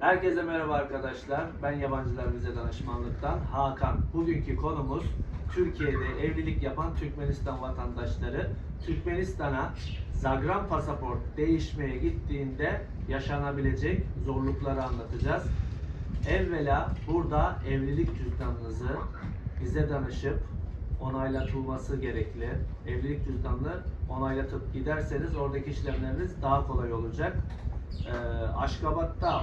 Herkese merhaba arkadaşlar. Ben Yabancılar Vize Danışmanlık'tan Hakan. Bugünkü konumuz Türkiye'de evlilik yapan Türkmenistan vatandaşları Türkmenistan'a Zagram pasaport değişmeye gittiğinde yaşanabilecek zorlukları anlatacağız. Evvela burada evlilik cüzdanınızı bize danışıp onaylatılması gerekli. Evlilik cüzdanını onaylatıp giderseniz oradaki işlemleriniz daha kolay olacak. Ee, Aşkabat'ta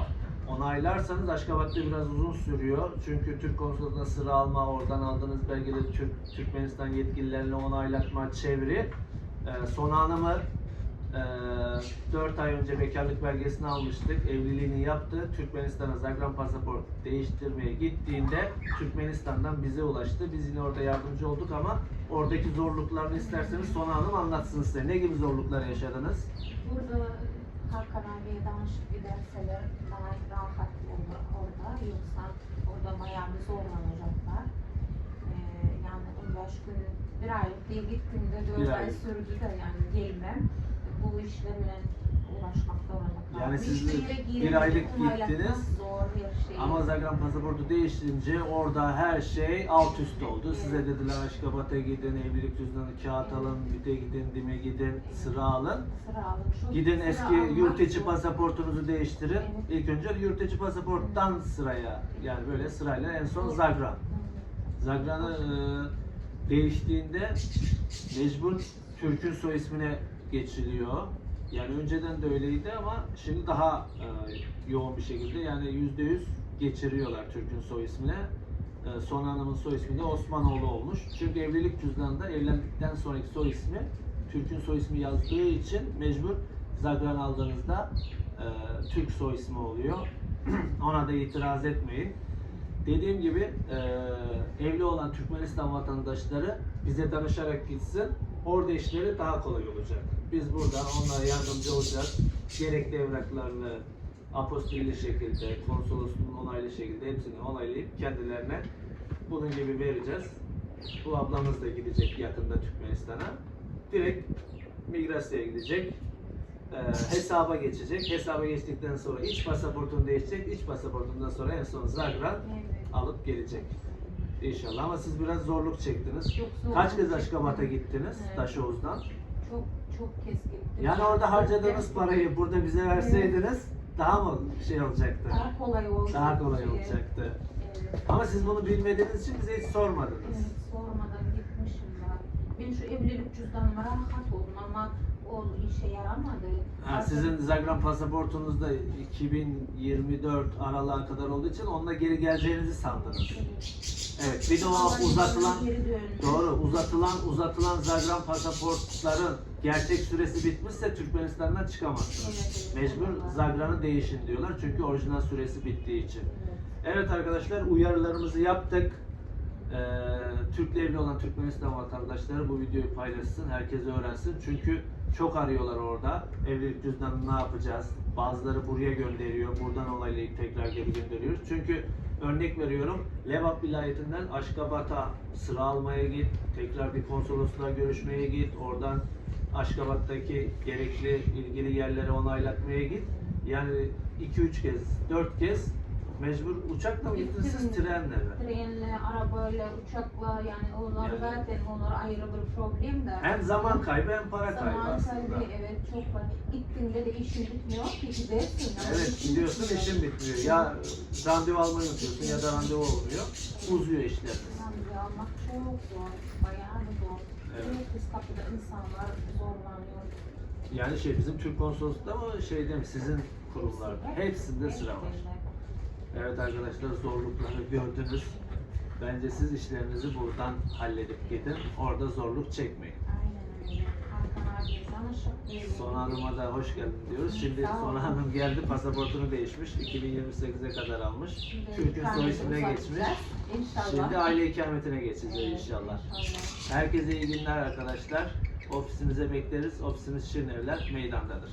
onaylarsanız Aşkabat'ta biraz uzun sürüyor. Çünkü Türk konsolosluğuna sıra alma, oradan aldığınız belgeleri Türk, Türkmenistan yetkililerine onaylatma, çeviri. Ee, Sona Hanım'ı e, 4 ay önce bekarlık belgesini almıştık. Evliliğini yaptı. Türkmenistan'a Zagram pasaport değiştirmeye gittiğinde Türkmenistan'dan bize ulaştı. Biz yine orada yardımcı olduk ama oradaki zorluklarını isterseniz Sona Hanım anlatsın size. Ne gibi zorluklar yaşadınız? Burada Hakan abiye danışıp giderseler daha rahat olur orada. Yoksa orada bayağı bir zorlanacaklar. Ee, yani 15 gün, bir aylık diye gittiğimde Bir 4 ay sürdü de yani gelmem. Bu kaldım. Yani siz Hiçbir bir- aylık gittiniz. Şey. Ama Zagram pasaportu değiştirince orada her şey alt üst oldu. Size dediler Aşkabat'a gidin, evlilik cüzdanı kağıt alın, BİT'e gidin, DİM'e gidin, sıra alın. Gidin eski yurt içi pasaportunuzu değiştirin. İlk önce yurt içi pasaporttan sıraya yani böyle sırayla en son Zagram. Hı. Zagran'ı e, değiştiğinde mecbur Türk'ün soy ismine geçiliyor. Yani önceden de öyleydi ama şimdi daha e, yoğun bir şekilde yani yüzde yüz geçiriyorlar Türk'ün soy ismine. E, Son Hanım'ın soy ismi de Osmanoğlu olmuş. Çünkü evlilik cüzdanında evlendikten sonraki soy ismi Türk'ün soy ismi yazdığı için mecbur Zagran aldığınızda e, Türk soy ismi oluyor. Ona da itiraz etmeyin. Dediğim gibi e, evli olan Türkmenistan vatandaşları bize danışarak gitsin. Orada işleri daha kolay olacak. Biz burada onlara yardımcı olacağız. Gerekli evraklarını apostilli şekilde, konsolosluğun onaylı şekilde hepsini onaylayıp kendilerine bunun gibi vereceğiz. Bu ablamız da gidecek yakında Türkmenistan'a. Direkt migrasyaya gidecek. E, hesaba geçecek. Hesaba geçtikten sonra iç pasaportunu değişecek. İç pasaportundan sonra en son Zagran alıp gelecek. İnşallah ama siz biraz zorluk çektiniz. Çok zor. Kaç kez Aşkabat'a gittiniz Evet. Taşoğuz'dan? Çok çok kez gittim. Yani orada harcadığınız parayı burada bize verseydiniz daha mı şey olacaktı? Daha kolay olacak. Daha kolay olacaktı. Evet. Ama siz bunu bilmediğiniz için bize hiç sormadınız. Evet, sormadan gitmişim ben. Ben şu evlilik cüzdanıma rahat oldum ama o işe yaramadı. Sizin Zagram pasaportunuz da 2024 aralığa kadar olduğu için onunla geri geleceğinizi sandınız. Evet, bir de o uzatılan. Doğru. Uzatılan uzatılan Zagram pasaportların gerçek süresi bitmişse Türkmenistan'dan çıkamazsınız. Mecbur Zagran'ı değişin diyorlar çünkü orijinal süresi bittiği için. Evet arkadaşlar uyarılarımızı yaptık. Ee, Türk'le evli olan Türkmenistan vatandaşları bu videoyu paylaşsın, herkes öğrensin. Çünkü çok arıyorlar orada. Evlilik cüzdanını ne yapacağız? Bazıları buraya gönderiyor, buradan olaylayıp tekrar geri gönderiyoruz. Çünkü örnek veriyorum, Levap vilayetinden Aşkabat'a sıra almaya git, tekrar bir konsolosluğa görüşmeye git, oradan Aşkabat'taki gerekli ilgili yerlere onaylatmaya git. Yani 2-3 kez, 4 kez mecbur uçakla mı gittiniz siz Gittim. trenle mi? Trenle, arabayla, uçakla yani onlar Yani- zaten onlar ayrı bir problem de. Hem zaman kaybı hem para kaybı Zaman aslında. kaybı evet çok var. Gittiğinde de işin bitmiyor ki gidersin. ama Evet işin gidiyorsun bitmiyor. işin bitmiyor. Ya randevu almayı unutuyorsun ya da randevu olmuyor. Uzuyor işleriniz. Randevu almak çok zor. Bayağı da zor. Evet. Herkes kapıda insanlar zorlanıyor. Yani şey bizim Türk konsolosluğunda mı şeyde mi sizin kurumlarda? Hepsinde sıra var. Evet arkadaşlar zorlukları gördünüz. Bence siz işlerinizi buradan halledip gidin. Orada zorluk çekmeyin. Aynen öyle. Hakan abiye danışıp geliyor. Sona Hanım'a da hoş geldin diyoruz. Şimdi Sağ olun. Sona Hanım geldi pasaportunu değişmiş. 2028'e kadar almış. Türk'ün soy ismine geçmiş. İnşallah. Şimdi aile ikametine geçeceğiz inşallah. İnşallah. Herkese iyi günler arkadaşlar. Ofisimize bekleriz. Ofisimiz Şirinevler meydandadır.